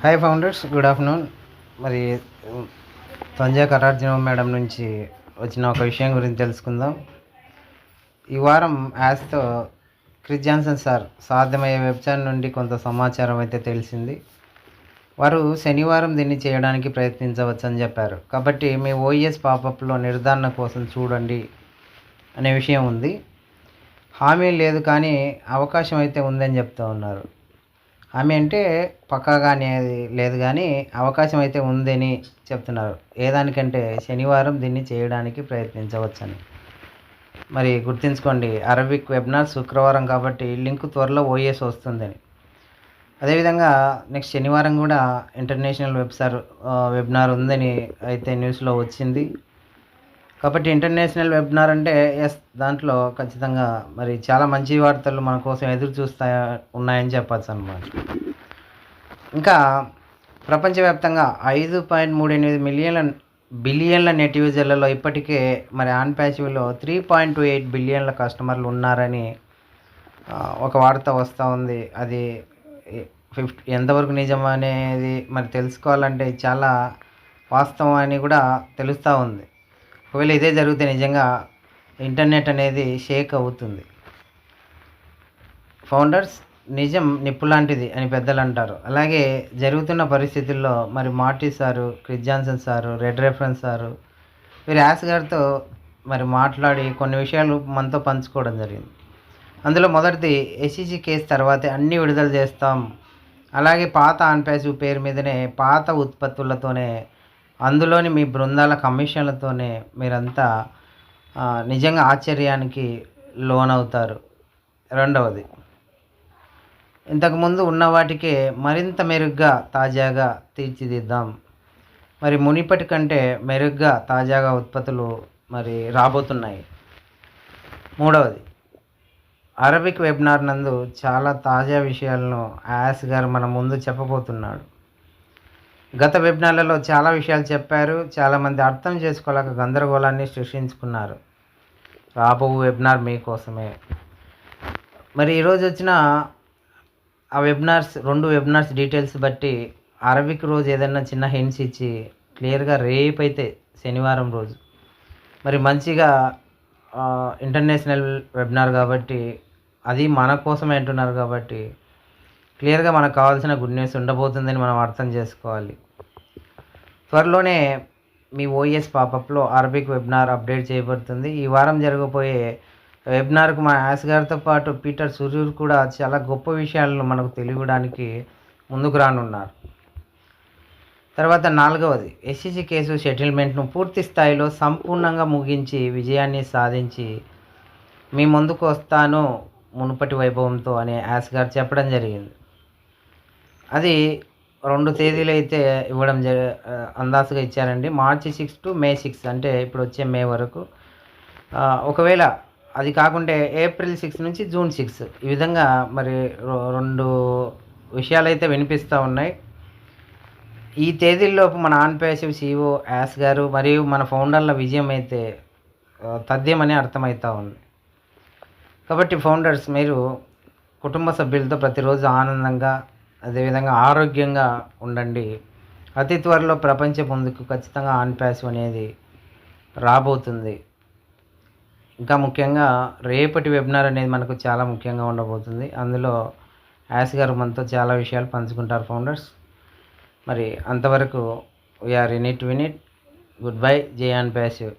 Hi founders good afternoon మరి Sanjay కటార్జున madam నుంచి వచ్చిన ఒక విషయం గురించి తెలుసుకుందాం. ఈ వారం యాస్తో క్రిస్ జాన్సన్ సార్ సాధ్యమయ్యే వెబ్సైట్ నుండి కొంత సమాచారం అయితే తెలిసింది. వారు శనివారం దీన్ని చేయడానికి ప్రయత్నించవచ్చని చెప్పారు. కాబట్టి మీ ఓఎస్ పాపప్లో నిర్ధారణ కోసం చూడండి అనే విషయం ఉంది. హామీ లేదు కానీ అవకాశం అయితే ఉందని చెప్తూ ఉన్నారు. ఆమె అంటే పక్కాగా అనేది లేదు కానీ అవకాశం అయితే ఉందని చెప్తున్నారు. ఏ దానికంటే శనివారం దీన్ని చేయడానికి ప్రయత్నించవచ్చని. మరి గుర్తుంచుకోండి అరబిక్ వెబ్నార్ శుక్రవారం కాబట్టి లింక్ త్వరలో ఓఎస్ వస్తుందని. అదేవిధంగా నెక్స్ట్ శనివారం కూడా ఇంటర్నేషనల్ వెబ్సార్ వెబినార్ ఉందని అయితే న్యూస్లో వచ్చింది. కాబట్టి ఇంటర్నేషనల్ వెబినార్ అంటే ఎస్ దాంట్లో ఖచ్చితంగా మరి చాలా మంచి వార్తలు మన కోసం ఎదురు చూస్తా ఉన్నాయని చెప్పచ్చు అనమాట ఇంకా ప్రపంచవ్యాప్తంగా ఐదు పాయింట్ మూడు ఎనిమిది మిలియన్ల బిలియన్ల నెట్ యూజర్లలో ఇప్పటికే మరి ఆన్ ప్యాసివ్లో త్రీ పాయింట్ టూ ఎయిట్ బిలియన్ల కస్టమర్లు ఉన్నారని ఒక వార్త వస్తూ ఉంది. అది ఫిఫ్టీ ఎంతవరకు నిజం అనేది మరి తెలుసుకోవాలంటే చాలా వాస్తవం అని కూడా తెలుస్తూ ఉంది. ఒకవేళ ఇదే జరిగితే నిజంగా ఇంటర్నెట్ అనేది షేక్ అవుతుంది. ఫౌండర్స్ నిజం నిప్పు లాంటిది అని పెద్దలు అంటారు. అలాగే జరుగుతున్న పరిస్థితుల్లో మరి Marty sir Chris Johnson sir red reference sir వీరు యాస్ గారితో మరి మాట్లాడి కొన్ని విషయాలు మనతో పంచుకోవడం జరిగింది. అందులో మొదటిది ఎస్ఈసి కేసు తర్వాతే అన్నీ విడుదల చేస్తాం. అలాగే పాత ఆన్పాసివ్ పేరు మీదనే పాత ఉత్పత్తులతోనే అందులోని మీ బృందాల కమిషన్లతోనే మీరంతా నిజంగా ఆశ్చర్యానికి లోనవుతారు. రెండవది ఇంతకుముందు ఉన్న వాటికే మరింత మెరుగ్గా తాజాగా తీర్చిదిద్దాం. మరి మునిపటి కంటే మెరుగ్గా తాజాగా ఉత్పత్తులు మరి రాబోతున్నాయి. మూడవది అరబిక్ వెబినార్ నందు చాలా తాజా విషయాలను యాస్ గారు మన ముందు చెప్పబోతున్నాడు. గత వెబినార్లలో చాలా విషయాలు చెప్పారు. చాలామంది అర్థం చేసుకోలేక గందరగోళాన్ని సృష్టించుకున్నారు. రాబో వెబినార్ మీకోసమే మరి ఈరోజు వచ్చిన ఆ వెబినార్స్ రెండు వెబినార్స్ డీటెయిల్స్ బట్టి అరబిక్ రోజు ఏదైనా చిన్న హింట్స్ ఇచ్చి క్లియర్గా రేపైతే అయితే శనివారం రోజు. మరి మంచిగా ఇంటర్నేషనల్ వెబినార్ కాబట్టి అది మన కోసమే అంటున్నారు కాబట్టి క్లియర్గా మనకు కావాల్సిన గుడ్ న్యూస్ ఉండబోతుందని మనం అర్థం చేసుకోవాలి. త్వరలోనే మీ ఓఎస్ పాపప్లో అరబిక్ వెబినార్ అప్డేట్ చేయబడుతుంది. ఈ వారం జరగబోయే వెబినార్కు మా యాస్ గారితో పాటు పీటర్ సూర్యుడు కూడా చాలా గొప్ప విషయాలను మనకు తెలియడానికి ముందుకు రానున్నారు. తర్వాత నాలుగవది ఎస్సీసీ కేసు సెటిల్మెంట్ను పూర్తి స్థాయిలో సంపూర్ణంగా ముగించి విజయాన్ని సాధించి మీ ముందుకు వస్తాను మునుపటి వైభవంతో అని యాస్ గారు చెప్పడం జరిగింది. అది రెండు తేదీలు అయితే ఇవ్వడం జ అందాసుగా ఇచ్చారండి. March six to May six అంటే ఇప్పుడు వచ్చే మే వరకు. ఒకవేళ అది కాకుంటే ఏప్రిల్ సిక్స్ నుంచి జూన్ సిక్స్. ఈ విధంగా మరి రొ- రెండు విషయాలు అయితే వినిపిస్తూ ఉన్నాయి. ఈ తేదీల్లోపు మన ఆన్పేసివ్ ప్యాసివ్ సిఇఓ యాస్ గారు మరియు మన ఫౌండర్ల విజయం అయితే తథ్యమని అర్థమవుతూ ఉంది. కాబట్టి ఫౌండర్స్ మీరు కుటుంబ సభ్యులతో ప్రతిరోజు ఆనందంగా అదేవిధంగా ఆరోగ్యంగా ఉండండి. అతి త్వరలో ప్రపంచ ముందుకు ఖచ్చితంగా ఆన్ ప్యాసివ్ అనేది రాబోతుంది. ఇంకా ముఖ్యంగా రేపటి వెబినార్ అనేది మనకు చాలా ముఖ్యంగా ఉండబోతుంది. అందులో యాస్ గారు మనతో చాలా విషయాలు పంచుకుంటారు ఫౌండర్స్. మరి అంతవరకు we are in it win it good bye జే ఆన్ ప్యాసివ్